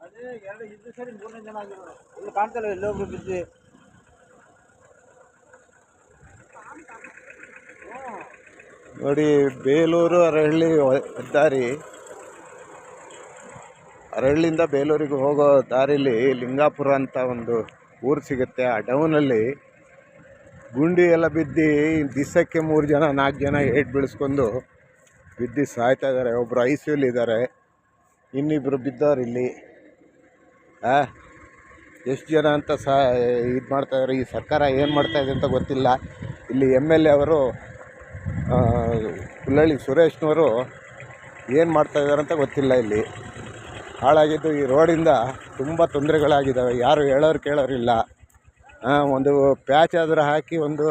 ಅದೇ ಎರಡು ಇದ್ದು ಸರಿ ಮೂರನೇ ಜನ ಆಗಿರೋದು ಇಲ್ಲಿ ಕಾಣ್ತಲ್ಲ ಎಲ್ಲೊಬ್ರು ಬಿದ್ದು. ನೋಡಿ ಬೇಲೂರು ಅರಹಳ್ಳಿ ದಾರಿ. ಹೆದ್ದಾರಿ ಅರಹಳ್ಳಿಯಿಂದ ಬೇಲೂರಿಗೆ ಹೋಗೋ ದಾರಿಲಿ ಲಿಂಗಾಪುರ ಅಂತ ಒಂದು ಊರು ಸಿಗುತ್ತೆ. ಆ ಡೌನಲ್ಲಿ ಗುಂಡಿ ಎಲ್ಲ ಬಿದ್ದು ದಿಸಕ್ಕೆ ಮೂರು ಜನ, ನಾಲ್ಕು ಜನ ಏಟ್ ಬೀಳಿಸ್ಕೊಂಡು ಬಿದ್ದು ಸಾಯ್ತಾ ಇದ್ದಾರೆ ಒಬ್ಬರು ಐ ಸಿ ಇದ್ದಾರೆ ಇನ್ನಿಬ್ಬರು ಬಿದ್ದವ್ರು ಇಲ್ಲಿ. ಆ? ಎಷ್ಟು ಜನ ಅಂತ ಸಹ ಇದು ಮಾಡ್ತಾಯಿದ್ದಾರೆ ಈ ಸರ್ಕಾರ ಏನು ಮಾಡ್ತಾಯಿದೆ ಅಂತ ಗೊತ್ತಿಲ್ಲ. ಇಲ್ಲಿ ಎಂ ಎಲ್ ಎ ಅವರು ಕುಲ್ಲಳ್ಳಿ ಸುರೇಶ್ನವರು ಏನು ಮಾಡ್ತಾಯಿದ್ದಾರೆ ಅಂತ ಗೊತ್ತಿಲ್ಲ ಇಲ್ಲಿ. ಹಾಳಾಗಿದ್ದು ಈ ರೋಡಿಂದ ತುಂಬ ತೊಂದರೆಗಳಾಗಿದ್ದಾವೆ. ಯಾರು ಹೇಳೋರು ಕೇಳೋರಿಲ್ಲ. ಒಂದು ಪ್ಯಾಚ್ ಆದರೂ ಹಾಕಿ ಒಂದು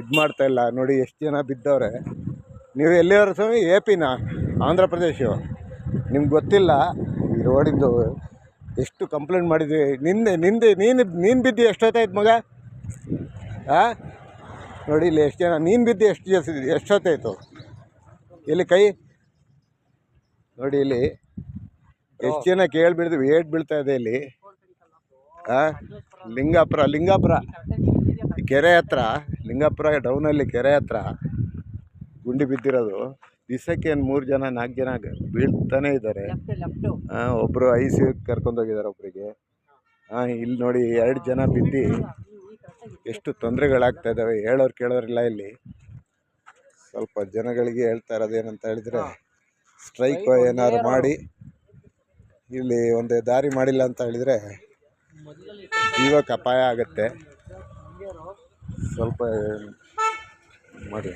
ಇದು ಮಾಡ್ತಾಯಿಲ್ಲ ನೋಡಿ, ಎಷ್ಟು ಜನ ಬಿದ್ದವ್ರೆ. ನೀವು ಎಲ್ಲಿಯವರು ಸ್ವಾಮಿ? ಎ ಪಿನ ಆಂಧ್ರ ಪ್ರದೇಶ ನಿಮ್ಗೆ ಗೊತ್ತಿಲ್ಲ, ಈ ರೋಡಿಂದು ಎಷ್ಟು ಕಂಪ್ಲೇಂಟ್ ಮಾಡಿದ್ವಿ ನಿನ್ನೆ ನಿಂದೆ, ನೀನು ನೀನು ಬಿದ್ದು ಎಷ್ಟೊತ್ತಾಯ್ತು ಮಗ? ಹಾಂ ನೋಡಿ, ಇಲ್ಲಿ ಎಷ್ಟು ಜನ, ನೀನು ಬಿದ್ದು ಎಷ್ಟು ಜನ ಎಷ್ಟೊತ್ತಾಯ್ತು ಇಲ್ಲಿ ಕೈ, ನೋಡಿ, ಇಲ್ಲಿ ಎಷ್ಟು ಜನ ಕೇಳಿ ಬಿಡ್ದು ಏಟ್ ಬೀಳ್ತಾ ಇದೆ ಇಲ್ಲಿ. ಲಿಂಗಾಪುರ ಲಿಂಗಾಪುರ. ಕೆರೆ ಹತ್ರ, ಲಿಂಗಾಪುರ ಡೌನಲ್ಲಿ ಕೆರೆ ಹತ್ರ ಗುಂಡಿ ಬಿದ್ದಿರೋದು. ದಿವಸಕ್ಕೆ ಏನು ಮೂರು ಜನ, ನಾಲ್ಕು ಜನ ಬೀಳ್ತಾನೆ ಇದ್ದಾರೆ. ಒಬ್ಬರು ಐ ಸಿ ಕರ್ಕೊಂಡೋಗಿದ್ದಾರೆ ಒಬ್ಬರಿಗೆ ಹಾಂ ಇಲ್ಲಿ ನೋಡಿ ಎರಡು ಜನ ಬಿದ್ದು ಎಷ್ಟು ತೊಂದರೆಗಳಾಗ್ತಾ ಇದ್ದಾವೆ. ಹೇಳೋರು ಕೇಳೋರಿಲ್ಲ ಇಲ್ಲಿ. ಸ್ವಲ್ಪ ಜನಗಳಿಗೆ ಹೇಳ್ತಾ ಇರೋದೇನಂತ ಹೇಳಿದ್ರೆ, ಸ್ಟ್ರೈಕ್ ಏನಾದ್ರು ಮಾಡಿ, ಇಲ್ಲಿ ಒಂದೇ ದಾರಿ ಮಾಡಿಲ್ಲ ಅಂತ ಹೇಳಿದರೆ ಜೀವಕ್ಕೆ ಅಪಾಯ ಆಗುತ್ತೆ. ಸ್ವಲ್ಪ ಮಾಡಿ.